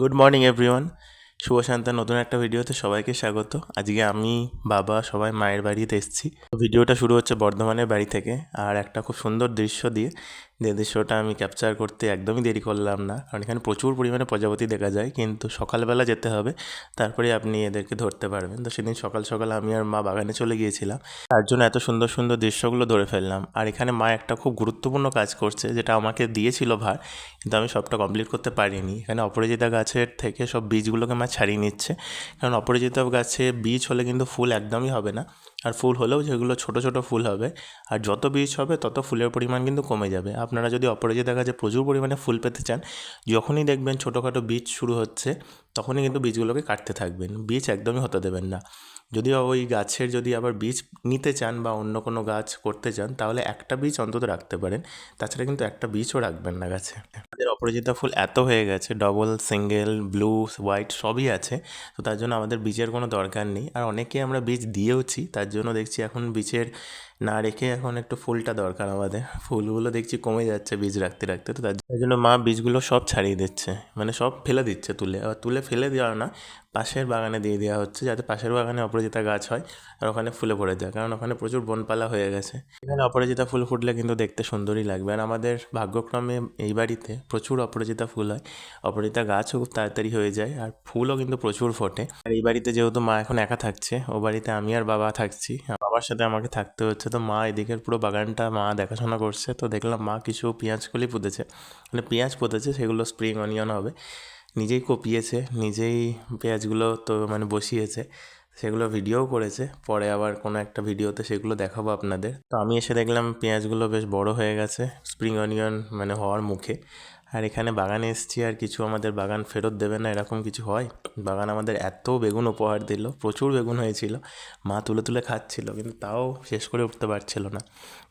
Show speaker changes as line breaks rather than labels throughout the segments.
Good morning everyone শুভ শান্তার নতুন একটা ভিডিওতে সবাইকে স্বাগত। আজকে আমি, বাবা, সবাই মায়ের বাড়িতে এসেছি। ভিডিওটা শুরু হচ্ছে বর্ধমানের বাড়ি থেকে, আর একটা খুব সুন্দর দৃশ্য দিয়ে। যে দৃশ্যটা আমি ক্যাপচার করতে একদমই দেরি করলাম না। কারণ এখানে প্রচুর পরিমাণে প্রজাপতি দেখা যায়, কিন্তু সকালবেলা যেতে হবে, তারপরে আপনি এদেরকে ধরতে পারবেন। তো সেদিন সকাল সকাল আমি আর মা বাগানে চলে গিয়েছিলাম। তার জন্য এত সুন্দর সুন্দর দৃশ্যগুলো ধরে ফেললাম। আর এখানে মা একটা খুব গুরুত্বপূর্ণ কাজ করছে, যেটা আমাকে দিয়েছিল ভার, কিন্তু আমি সবটা কমপ্লিট করতে পারিনি। এখানে অপরাজিতা গাছের থেকে সব বীজগুলোকে মা ছাড়িয়ে নিচ্ছে। কারণ অপরাজিতা গাছে বীজ হলে কিন্তু ফুল একদমই হবে না। আর ফুল হলেও যেগুলো ছোট ছোট ফুল হবে। আর যত বীজ হবে, তত ফুলের পরিমাণ কিন্তু কমে যাবে। আপনারা যদি অপরাজিতা গাছে প্রচুর পরিমাণে ফুল পেতে চান, যখনই দেখবেন ছোটোখাটো বীজ শুরু হচ্ছে তখনই কিন্তু বীজগুলোকে কাটতে থাকবেন। বীজ একদমই হতে দেবেন না। যদি ওই গাছের যদি আবার বীজ নিতে চান বা অন্য কোনো গাছ করতে চান, তাহলে একটা বীজ অন্তত রাখতে পারেন। তাছাড়া কিন্তু একটা বীজও রাখবেন না গাছে। আমাদের অপরাজিতা ফুল এত হয়ে গেছে, ডবল, সিঙ্গেল, ব্লু, হোয়াইট সবই আছে। তো তার জন্য আমাদের বীজের কোনো দরকার নেই। আর অনেকে আমরা বীজ দিয়েওছি, তার জন্য দেখছি এখন বীজের না রেখে এখন একটু ফুলটা দরকার আমাদের। ফুলগুলো দেখছি কমে যাচ্ছে বীজ রাখতে রাখতে, তো তার জন্য মা বীজগুলো সব ছাড়িয়ে দিচ্ছে। মানে সব ফেলে দিচ্ছে, তুলে। আর তুলে ফেলে দেওয়া না পাশের বাগানে দিয়ে দেওয়া হচ্ছে যাতে পাশের বাগানে অপরাজিতা গাছ হয় আর ওখানে ফুলে ভরে যায়। কারণ ওখানে প্রচুর বনপালা হয়ে গেছে। এখানে অপরাজিতা ফুল ফুটলে কিন্তু দেখতে সুন্দরই লাগবে। আর আমাদের ভাগ্যক্রমে এই বাড়িতে প্রচুর অপরাজিতা ফুল হয়। অপরাজিতা গাছও খুব তাড়াতাড়ি হয়ে যায় আর ফুলও কিন্তু প্রচুর ফোটে। আর এই বাড়িতে যেহেতু মা এখন একা থাকছে, ও বাড়িতে আমি আর বাবা থাকছি। বাবার সাথে আমাকে থাকতে হচ্ছে। তো মা এদিকের পুরো বাগানটা মা দেখাশোনা করছে। তো দেখলাম মা কিছু পেঁয়াজ কলি পুঁতেছে। মানে পেঁয়াজ পুঁতেছে, সেগুলো স্প্রিং অনিয়ন হবে। নিজেই কপিয়েছে, নিজেই পেঁয়াজগুলো তো মানে বসিয়েছে, সেগুলো ভিডিও করেছে, পরে আবার কোনো একটা ভিডিওতে সেগুলো দেখাবো আপনাদের। তো আমি এসে দেখলাম পেঁয়াজগুলো বেশ বড় হয়ে গেছে স্প্রিং অনিয়ন মানে হওয়ার মুখে। আর এখানে বাগানে এসেছি আর কিছু আমাদের বাগান ফেরত দেবে না, এরকম কিছু হয়? বাগান আমাদের এত বেগুন উপহার দিল, প্রচুর বেগুন হয়েছিল, মা তুলে তুলে খাচ্ছিল, কিন্তু তাও শেষ করে উঠতে পারছিল না।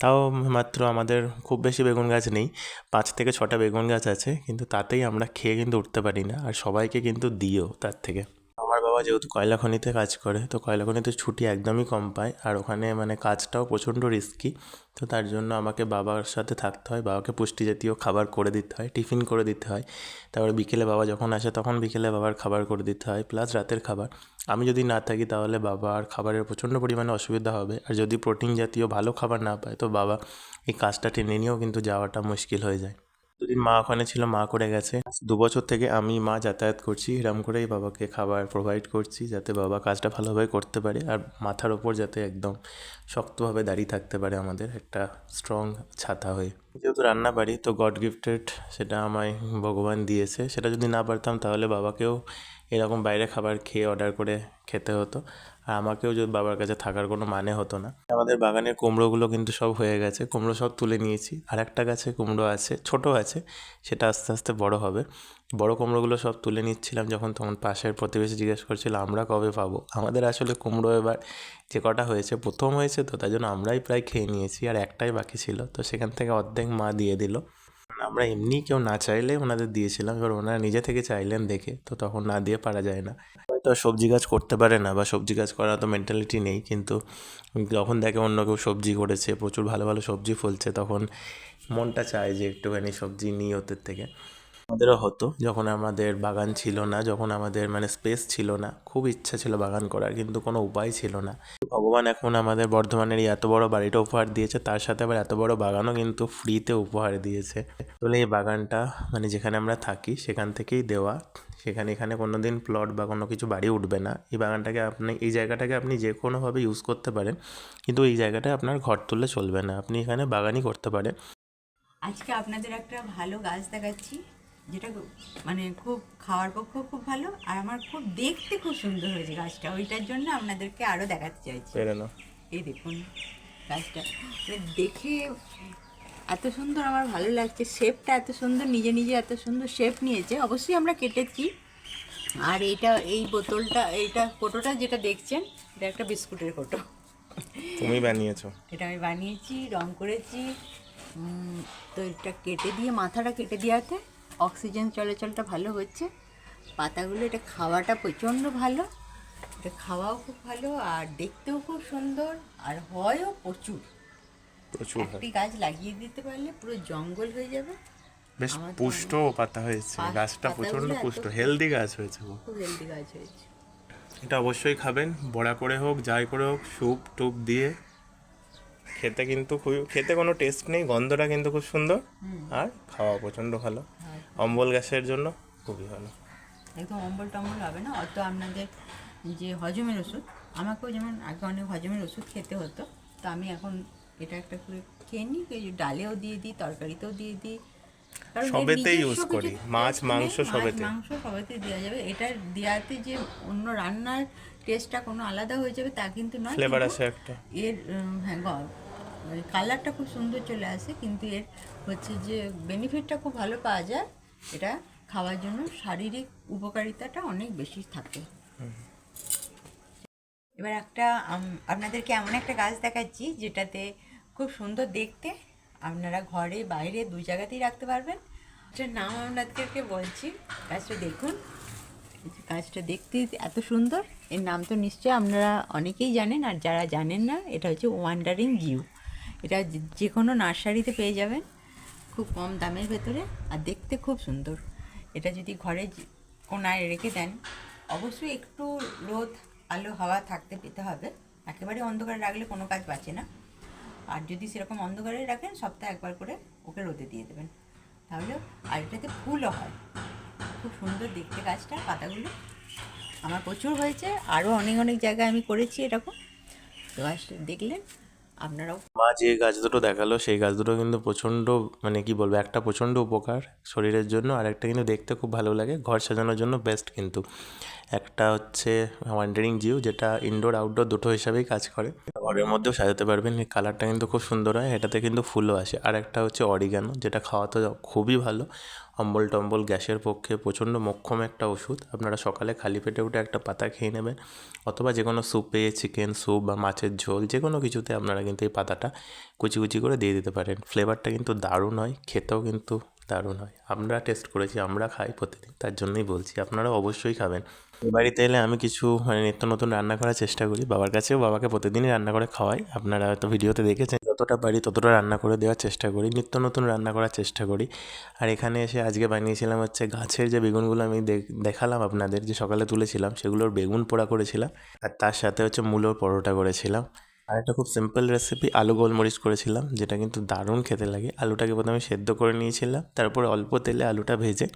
তাও মাত্র আমাদের খুব বেশি বেগুন গাছ নেই, পাঁচ থেকে ছটা বেগুন গাছ আছে, কিন্তু তাতেই আমরা খেয়ে কিন্তু উঠতে পারি না, আর সবাইকে কিন্তু দিও তার থেকে। বাবা যেহেতু কয়লা খনিতে কাজ করে, তো কয়লা খনিতে ছুটি একদমই কম পায়। আর ওখানে মানে কাজটাও প্রচণ্ড রিস্কি তো তার জন্য আমাকে বাবার সাথে থাকতে হয়। বাবাকে পুষ্টি জাতীয় খাবার করে দিতে হয়, টিফিন করে দিতে হয়। তারপরে বিকেলে বাবা যখন আসে, তখন বিকেলে বাবার খাবার করে দিতে হয় প্লাস রাতের খাবার। আমি যদি না থাকি, তাহলে বাবার খাবারের প্রচণ্ড পরিমাণে অসুবিধা হবে। আর যদি প্রোটিন জাতীয় ভালো খাবার না পায়, তো বাবা এই কাজটা টেনে নিয়েও কিন্তু যাওয়াটা মুশকিল হয়ে যায়। দুদিন মা ওখানে ছিল, মা করে গেছে। দু বছর থেকে আমি মা যাতায়াত করছি, এরম করেই বাবাকে খাবার প্রোভাইড করছি, যাতে বাবা কাজটা ভালোভাবে করতে পারে আর মাথার ওপর যাতে একদম শক্তভাবে দাঁড়িয়ে থাকতে পারে আমাদের একটা স্ট্রং ছাতা হয়ে। যেহেতু রান্না পারি তো গড গিফটেড সেটা আমায় ভগবান দিয়েছে। সেটা যদি না পারতাম তাহলে বাবাকেও এরকম বাইরে খাবার খেয়ে অর্ডার করে খেতে হতো। আর আমাকেও যদি বাবার কাছে থাকার কোনো মানে হতো না। আমাদের বাগানের কুমড়োগুলো কিন্তু সব হয়ে গেছে, কুমড়ো সব তুলে নিয়েছি। আর একটা গাছে কুমড়ো আছে, ছোট আছে, সেটা আস্তে আস্তে বড় হবে। বড় কুমড়োগুলো সব তুলে নিচ্ছিলাম যখন তখন পাশের প্রতিবেশী জিজ্ঞেস করছিল, আমরা কবে পাবো? আমাদের আসলে কুমড়ো এবার যে কটা হয়েছে, প্রথম হয়েছে তো তাই জন্য আমরাই প্রায় খেয়ে নিয়েছি আর একটাই বাকি ছিল। তো সেখান থেকে অর্ধেক মা দিয়ে দিল। আমরা এমনি কেউ না চাইলে ওনাদের দিয়েছিলাম, এবার ওনারা নিজে থেকে চাইলেন দেখে, তো তখন না দিয়ে পারা যায় না। হয়তো সবজি গাছ করতে পারে না বা সবজি গাছ করার তো মেন্টালিটি নেই, কিন্তু যখন দেখে অন্য কেউ সবজি করেছে, প্রচুর ভালো ভালো সবজি ফলছে, তখন মনটা চায় যে একটুখানি সবজি নিই ওদের থেকে। আমাদেরও হতো, যখন আমাদের বাগান ছিল না, যখন আমাদের মানে স্পেস ছিল না, খুব ইচ্ছা ছিল বাগান করার, কিন্তু কোনো উপায় ছিল না। ভগবান এখন আমাদের বর্ধমানের এই এত বড় বাড়িটা উপহার দিয়েছে, তার সাথে আবার এত বড় বাগানও কিন্তু ফ্রিতে উপহার দিয়েছে। তাহলে এই বাগানটা মানে যেখানে আমরা থাকি, সেখান থেকেই দেওয়া। সেখানে এখানে কোনো দিন প্লট বা কোনো কিছু বাড়ি উঠবে না। এই বাগানটাকে আপনি, এই জায়গাটাকে আপনি যে কোনোভাবে ইউজ করতে পারেন, কিন্তু এই জায়গাটায় আপনার ঘর তুললে চলবে না। আপনি এখানে বাগানই করতে পারেন।
আজকে আপনাদের একটা ভালো গাছ দেখাচ্ছি। যেটা মানে খুব খাওয়ার পক্ষেও খুব ভালো আর আমার খুব দেখতে খুব সুন্দর হয়েছে গাছটা। ওইটার জন্য আপনাদেরকে আরও দেখাতে চাইছি। এই দেখুন গাছটা। মানে দেখে এত সুন্দর আমার ভালো লাগছে। শেপটা এত সুন্দর নিজে নিজে এত সুন্দর শেপ নিয়েছে। অবশ্যই আমরা কেটেছি। আর এইটা এই বোতলটা এইটা কোটোটা যেটা দেখছেন এটা একটা বিস্কুটের কোটো
তুমি বানিয়েছো।
এটা আমি বানিয়েছি রং করেছি। তো এটা কেটে দিয়ে মাথাটা কেটে দেওয়াতে অক্সিজেন চলাচলটা ভালো হচ্ছে। পাতাগুলো এটা খাওয়াটা প্রচণ্ড ভালো। এটা খাওয়াও খুব ভালো আর দেখতেও খুব সুন্দর আর হয়ও প্রচুর।
প্রচুর
একটি গাছ লাগিয়ে দিতে পারলে পুরো জঙ্গল হয়ে যাবে।
বেশ পুষ্ট পাতা হয়েছে। গাছটা
প্রচণ্ড
পুষ্ট। হেলদি গাছ হয়েছে
খুব। হেলদি গাছ হয়েছে।
এটা অবশ্যই খাবেন। বড়া করে হোক যাই করে হোক স্যুপ টুপ দিয়ে খেতে কিন্তু খুবই খেতে কোনো টেস্ট নেই গন্ধটা কিন্তু খুব সুন্দর। আর খাওয়া প্রচণ্ড ভালো। অম্বল গ্যাসের জন্য খুবই ভালো।
একদম অম্বল টম্বল হবে না? অত আপনাদের যে হজমের ওষুধ আমাকেও যেমন আগে অনেক হজমের ওষুধ খেতে হতো তো আমি এখন এটা একটা করে খেয়ে নিই ডালেও দিয়ে দিই তরকারিতেও দিয়ে দিই।
সবেতেই
কিছু
করি। মাছ, মাংস
মাছ,
সবেতে।
মাংস সবেতে দেওয়া যাবে। এটা দেওয়াতে যে অন্য রান্নার টেস্টটা কোনো আলাদা হয়ে যাবে তা কিন্তু নয়
ফ্লেভার আছে একটা।
এর হ্যাঁ কালারটা খুব সুন্দর চলে আসে কিন্তু এর হচ্ছে যে বেনিফিটটা খুব ভালো পাওয়া যায়। এটা খাওয়ার জন্য শারীরিক উপকারিতাটা অনেক বেশি থাকে। এবার একটা আপনাদেরকে এমন একটা গাছ দেখাচ্ছি যেটাতে খুব সুন্দর দেখতে। আপনারা ঘরে বাইরে দু জায়গাতেই রাখতে পারবেন। এটার নাম আপনাদেরকে বলছি, গাছটা দেখুন। গাছটা দেখতে এত সুন্দর। এর নাম তো নিশ্চয়ই আপনারা অনেকেই জানেন, আর যারা জানেন না, এটা হচ্ছে ওয়ান্ডারিং জিউ এটা যে কোনো নার্সারিতে পেয়ে যাবেন। খুব কম দামের ভেতরে আর দেখতে খুব সুন্দর। এটা যদি ঘরে কোনায় রেখে দেন, অবশ্যই একটু রোদ, আলো, হাওয়া থাকতে পেতে হবে। একেবারে অন্ধকারে রাখলে কোনো কাজ বাঁচে না। আর যদি সেরকম অন্ধকারে রাখেন, সপ্তাহে একবার করে ওকে রোদে দিয়ে দেবেন। তাহলে আর এটাতে ফুলও হয়। খুব সুন্দর দেখতে গাছটা, পাতাগুলো। আমার প্রচুর হয়েছে। আরও অনেক অনেক জায়গায় আমি করেছি এরকম। তো দেখলেন আপনারাও?
মা যে গাছ দুটো দেখাল, সেই গাছ দুটো কিন্তু প্রচণ্ড মানে কি বলব, একটা প্রচণ্ড উপকার শরীরের জন্য আর একটা কিন্তু দেখতে খুব ভালো লাগে, ঘর সাজানোর জন্য বেস্ট কিন্তু। একটা হচ্ছে ওয়ান্ডারিং জিও যেটা ইনডোর আউটডোর দুটো হিসাবেই কাজ করে। ঘরের মধ্যেও সাজাতে পারবেন কালারটা কিন্তু খুব সুন্দর হয়, এটাতে কিন্তু ফুলও আসে। আর একটা হচ্ছে অরিগানো যেটা খাওয়া তো খুবই ভালো। অম্বল টম্বল গ্যাসের পক্ষে প্রচণ্ড মোক্ষম একটা ওষুধ। আপনারা সকালে খালি পেটে উঠে একটা পাতা খেয়ে নেবেন অথবা যে কোনো স্যুপে চিকেন স্যুপ বা মাছের ঝোল, যে কোনো কিছুতে আপনারা কিন্তু এই পাতাটা কুচি কুচি করে দিয়ে দিতে পারেন। ফ্লেভারটা কিন্তু দারুণ হয়, খেতেও কিন্তু দারুণ হয়। আমরা টেস্ট করেছি, আমরা খাই প্রতিদিন, তার জন্যই বলছি। আপনারা অবশ্যই খাবেন। বাড়িতে এলে আমি কিছু মানে নিত্য নতুন রান্না করার চেষ্টা করি। বাবার কাছেও বাবাকে প্রতিদিনই রান্না করে খাওয়াই। আপনারা হয়তো ভিডিওতে দেখেছেন, যতটা পারি ততটা রান্না করে দেওয়ার চেষ্টা করি, নিত্য নতুন রান্না করার চেষ্টা করি। আর এখানে এসে আজকে বানিয়েছিলাম হচ্ছে গাছের যে বেগুনগুলো আমি দেখ- দেখালাম আপনাদের, যে সকালে তুলেছিলাম, সেগুলোর বেগুন পোড়া করেছিলাম। আর তার সাথে হচ্ছে মূলোর পরোটা করেছিলাম। আর একটা খুব সিম্পল রেসিপি আলু গোলমরিচ করেছিলাম, যেটা কিন্তু দারুণ খেতে লাগে। আলুটাকে প্রথমে সেদ্ধ করে নিয়েছিলাম, তারপরে অল্প তেলে আলুটা ভেজে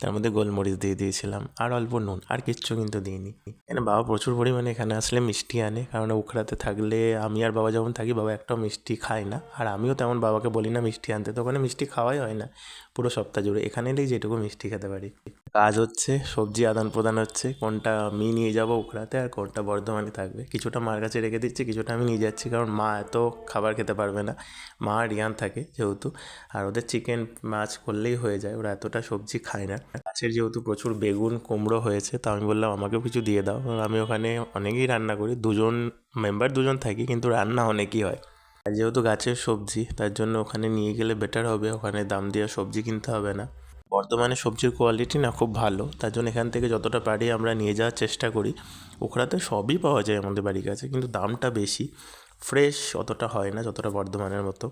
তার মধ্যে গোলমরিচ দিয়ে দিয়েছিলাম, আর অল্প নুন, আর কিচ্ছু কিন্তু দিইনি। এখানে বাবা প্রচুর পরিমাণে এখানে আসলে মিষ্টি আনে, কারণ উখড়াতে থাকলে আমি আর বাবা যখন থাকি, বাবা একটাও মিষ্টি খায় না, আর আমিও তেমন বাবাকে বলি না মিষ্টি আনতে, তো ওখানে মিষ্টি খাওয়াই হয় না, পুরো সপ্তাহ জুড়ে। এখানে যেটুকু মিষ্টি খেতে পারি। কাজ হচ্ছে, সবজি আদান প্রদান হচ্ছে, কোনটা আমি নিয়ে যাব উখড়াতে আর কোনটা বর্ধমানে থাকবে। কিছুটা মার কাছে রেখে দিচ্ছি, কিছুটা আমি নিয়ে যাচ্ছি, কারণ মা এত খাবার খেতে পারবে না। মা রিয়ান থাকে যেহেতু, আর ওদের চিকেন মাছ করলেই হয়ে যায়, ওরা এতটা সবজি খায় না। গাছের যেহেতু প্রচুর বেগুন, কুমড়ো হয়েছে, তো আমি বললাম, আমাকেও কিছু দিয়ে দাও। আমি ওখানে অনেকেই রান্না করি, দুজন মেম্বার দুজন থাকি, কিন্তু রান্না অনেকই হয়। আর যেহেতু গাছের সবজি, তার জন্য ওখানে নিয়ে গেলে বেটার হবে, ওখানে দাম দিয়ে সবজি কিনতে হবে না। বর্তমানে সবজির কোয়ালিটি না খুব ভালো, তার জন্য এখান থেকে যতটা পারি আমরা নিয়ে যাওয়ার চেষ্টা করি। ওখরাতে সবই পাওয়া যায় আমাদের বাড়ির কাছে, কিন্তু দামটা বেশি ফ্রেশ অতটা হয় না যতটা বর্ধমানের মতো।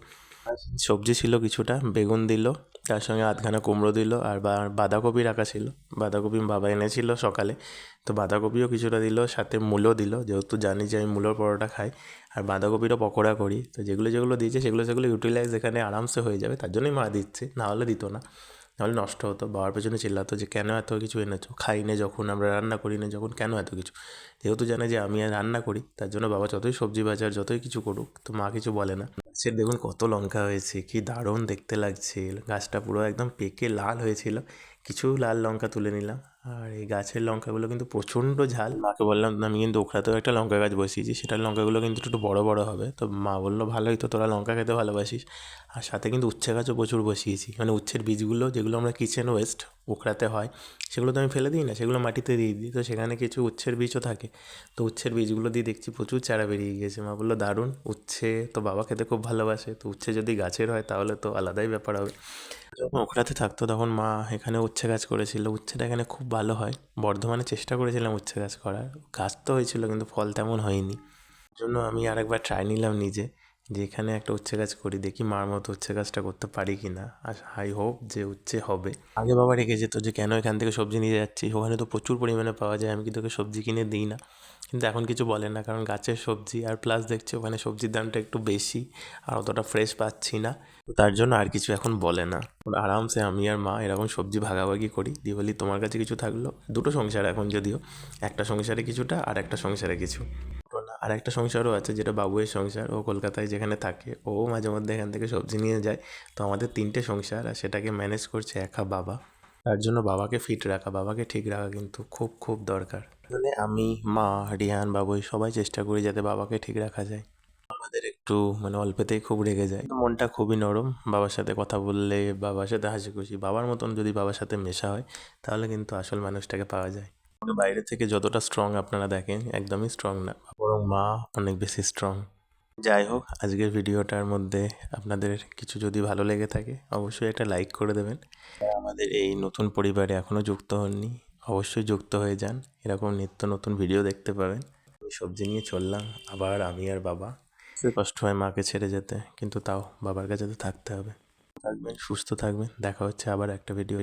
সবজি ছিল কিছুটা, বেগুন দিল, তার সঙ্গে আধখানা কুমড়ো দিল, আর বাঁধাকপি রাখা ছিল। বাঁধাকপি বাবা এনেছিল সকালে, তো বাঁধাকপিও কিছুটা দিল, সাথে মূলো দিল, যেহেতু জানি যে আমি মূলোর পরোটা খাই, আর বাঁধাকপিরও পকোড়া করি, তো যেগুলো যেগুলো দিয়েছে সেগুলো সেগুলো ইউটিলাইজ এখানে আরামসে হয়ে যাবে, তার জন্যই মা দিচ্ছে, না হলে দিত না। নাহলে নষ্ট হতো। বাবার পেছনে চিল্লাতো যে, কেন এত কিছু এনেছো? খাই নে যখন আমরা রান্না করি না যখন কেন এত কিছু? যেহেতু জানে যে, আমি আর রান্না করি, তার জন্য বাবা যতই সবজি বাজার, যতই কিছু করুক, তো মা কিছু বলে না। সে দেখুন কত লঙ্কা হয়েছে, কি দারুণ দেখতে লাগছে গাছটা পুরো একদম পেকে লাল হয়েছিল। কিছু লাল লঙ্কা তুলে নিলাম। আর এই গাছের লঙ্কাগুলো কিন্তু প্রচণ্ড ঝাল। মাকে বললাম, আমি কিন্তু ওখানেও একটা লঙ্কা গাছ বসিয়েছি, সেটার লঙ্কাগুলো কিন্তু একটু বড় বড় হবে। তো মা বলল, ভালোই তো, তোরা লঙ্কা খেতে ভালোবাসিস। আর সাথে কিন্তু উচ্ছে গাছও প্রচুর বসিয়েছি। মানে উচ্ছের বীজগুলো, যেগুলো আমরা কিচেন ওয়েস্ট ওখরাতে হয়, সেগুলো তো আমি ফেলে দিই না, সেগুলো মাটিতে দিয়ে দিই। তো সেখানে কিছু উচ্ছের বীজও থাকে। তো উচ্ছের বীজগুলো দিয়ে দেখছি প্রচুর চারা বেরিয়ে গিয়েছে। মা বলল, দারুণ, উচ্ছে তো বাবা খেতে খুব ভালোবাসে। তো উচ্ছে যদি গাছের হয়, তাহলে তো আলাদাই ব্যাপার হবে। যখন ওখরাতে থাকতো, তখন মা এখানে উচ্ছে গাছ করেছিল। উচ্ছেটা এখানে খুব ভালো হয়। বর্ধমানে চেষ্টা করেছিলাম উচ্ছে গাছ করার। গাছ তো হয়েছিল, কিন্তু ফল তেমন হয়নি। জন্য আমি আরেকবার ট্রাই নিলাম নিজে। যে এখানে একটা উচ্ছে গাছ করি, দেখি মার মতো উচ্ছে গাছটা করতে পারি কি না। আর হাই হোপ যে উচ্ছে হবে। আগে বাবা রেখে যেত যে কেন এখান থেকে সবজি নিয়ে যাচ্ছি? ওখানে তো প্রচুর পরিমাণে পাওয়া যায়, আমি কি তোকে সবজি কিনে দিই না? কিন্তু এখন কিছু বলে না, কারণ গাছের সবজি আর প্লাস দেখছি ওখানে সবজির দামটা একটু বেশি, আর অতটা ফ্রেশ পাচ্ছি না। তার জন্য আর কিছু এখন বলে না। আরামসে আমি আর মা এরকম সবজি ভাগাভাগি করি। দিয়ে বলি তোমার কাছে কিছু থাকল? দুটো সংসার এখন যদিও, একটা সংসারে কিছুটা আর একটা সংসারে কিছু। আর একটা সংসারও আছে, যেটা বাবুয়ের সংসার, ও কলকাতায় যেখানে থাকে, ও মাঝে মধ্যে এখান থেকে সবজি নিয়ে যায়। তো আমাদের তিনটে সংসার, আর সেটাকে ম্যানেজ করছে একা বাবা। তার জন্য বাবাকে ফিট রাখা, বাবাকে ঠিক রাখা কিন্তু খুব খুব দরকার। মানে আমি, মা, রিহান, বাবুই সবাই চেষ্টা করি যাতে বাবাকে ঠিক রাখা যায়। আমাদের একটু মানে অল্পেতেই খুব রেগে যায়। মনটা খুবই নরম, বাবার সাথে কথা বললে, বাবার সাথে হাসি খুশি, বাবার মতন যদি বাবার সাথে মেশা হয়, তাহলে কিন্তু আসল মানুষটাকে পাওয়া যায়। বাইরে থেকে যতটা স্ট্রং আপনারা দেখেন, একদমই স্ট্রং না। বরং মা অনেক বেশি স্ট্রং যাই হোক, আজকের ভিডিওটার মধ্যে আপনাদের কিছু যদি ভালো লেগে থাকে, অবশ্যই একটা লাইক করে দেবেন। আমাদের এই নতুন পরিবারে এখনও যুক্ত হননি, অবশ্যই যুক্ত হয়ে যান। এরকম নিত্য নতুন ভিডিও দেখতে পাবেন। আমি সবজি নিয়ে চললাম, আবার আমি আর বাবা। কষ্ট হয় মাকে ছেড়ে যেতে, কিন্তু তাও বাবার কাছে তো থাকতে হবে। থাকবেন, সুস্থ থাকবেন। দেখা হচ্ছে আবার একটা ভিডিও